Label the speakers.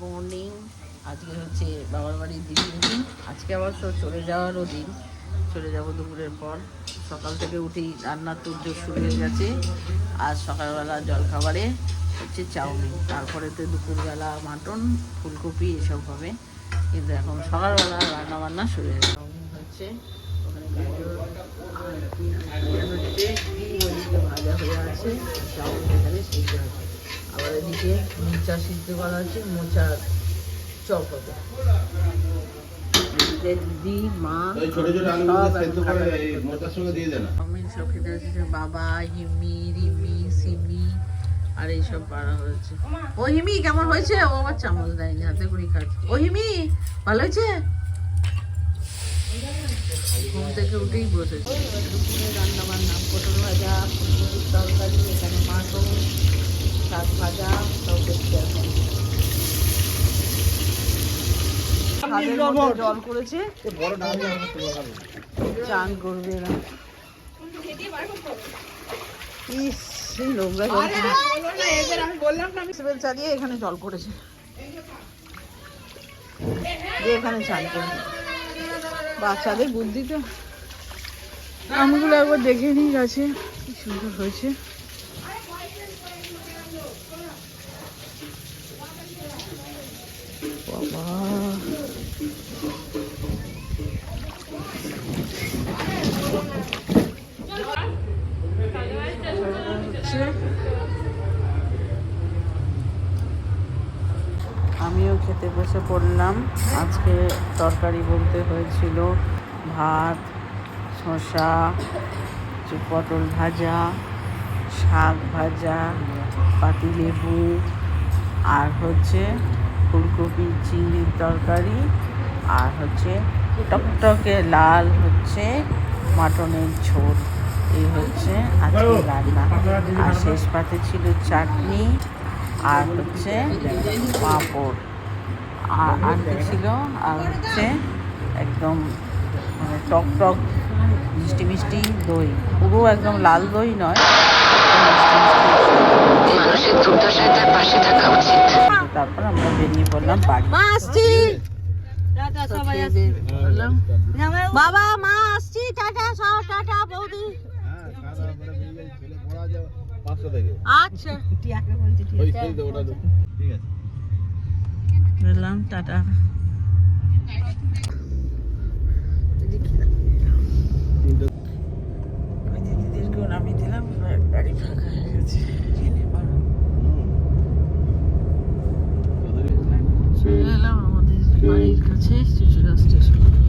Speaker 1: Morning, আজকে হচ্ছে বাবার বাড়ির দ্বিতীয় দিন। আজকে আবার তো চলে যাওয়ারও দিন। চলে যাব দুপুরের পর। সকাল থেকে উঠেই রান্নার তোর শুরু হয়ে গেছে। আর সকালবেলা জলখাবারে হচ্ছে চাউমিন। তারপরে তো দুপুরবেলা মাটন, ফুলকপি, এসব হবে। কিন্তু এখন সকালবেলা রান্না বান্না শুরু হয়ে চাউমিন হচ্ছে, ওখানে হচ্ছে ভাজা হয়ে আছে। চাউমিন এখানে সিদ্ধ আবার এদিকে মোচা সিদ্ধ করা আছে মোচার চপ হবে। দিদি মা
Speaker 2: ওই ছোট ছোট
Speaker 1: সব
Speaker 2: আলুগুলো
Speaker 1: এখন
Speaker 2: সেদ্ধ করে
Speaker 1: কাটাকাটি
Speaker 2: এই
Speaker 1: করছে।
Speaker 2: মোচার সঙ্গে দিয়ে দেন।
Speaker 1: চাউমিন সব খেতে এসেছে বাবা হিমি রিমি সিমি আর এইসব পাড়া হয়েছে। ও হিমি কেমন হয়েছে? ও আবার চামচ দেয়নি হাতে করে খাচ্ছে। ও হিমি ভালো হয়েছে? ঘুম থেকে উঠেই বসেছে। দুপুরে রান্না বান্না পটল ভাজা ফুলকপির তরকারি এখানে মাটন শাক ভাজা সব এখন জল করেছে চান করবে না এখানে চান করবে বাচ্চাদের বুদ্ধি তো আমগুলো একবার দেখে নিই গাছে, কি সুন্দর হয়েছে। আমিও খেতে বসে পড়লাম। আজকে তরকারি বলতে হয়েছিল ভাত, শসা পটল ভাজা, শাক ভাজা, পাতিলেবু, আর হচ্ছে ফুলকপি তরকারি আর হচ্ছে টকটকে লাল হচ্ছে মাটনের ঝোল। এই হচ্ছে আজকে রান্না। আর শেষ পাতে ছিল চাটনি আর হচ্ছে পাঁপড়। আর আর ছিল আর হচ্ছে একদম মানে টক টক মিষ্টি মিষ্টি দই। পুরো একদম লাল দই নয় তারপর আমরা বেরিয়ে পড়লাম বাড়ি। বাবা মা আসছি টাটা সব টাটা বৌদি। আচ্ছা। টাটা। চলে এলাম আমাদের বাড়ির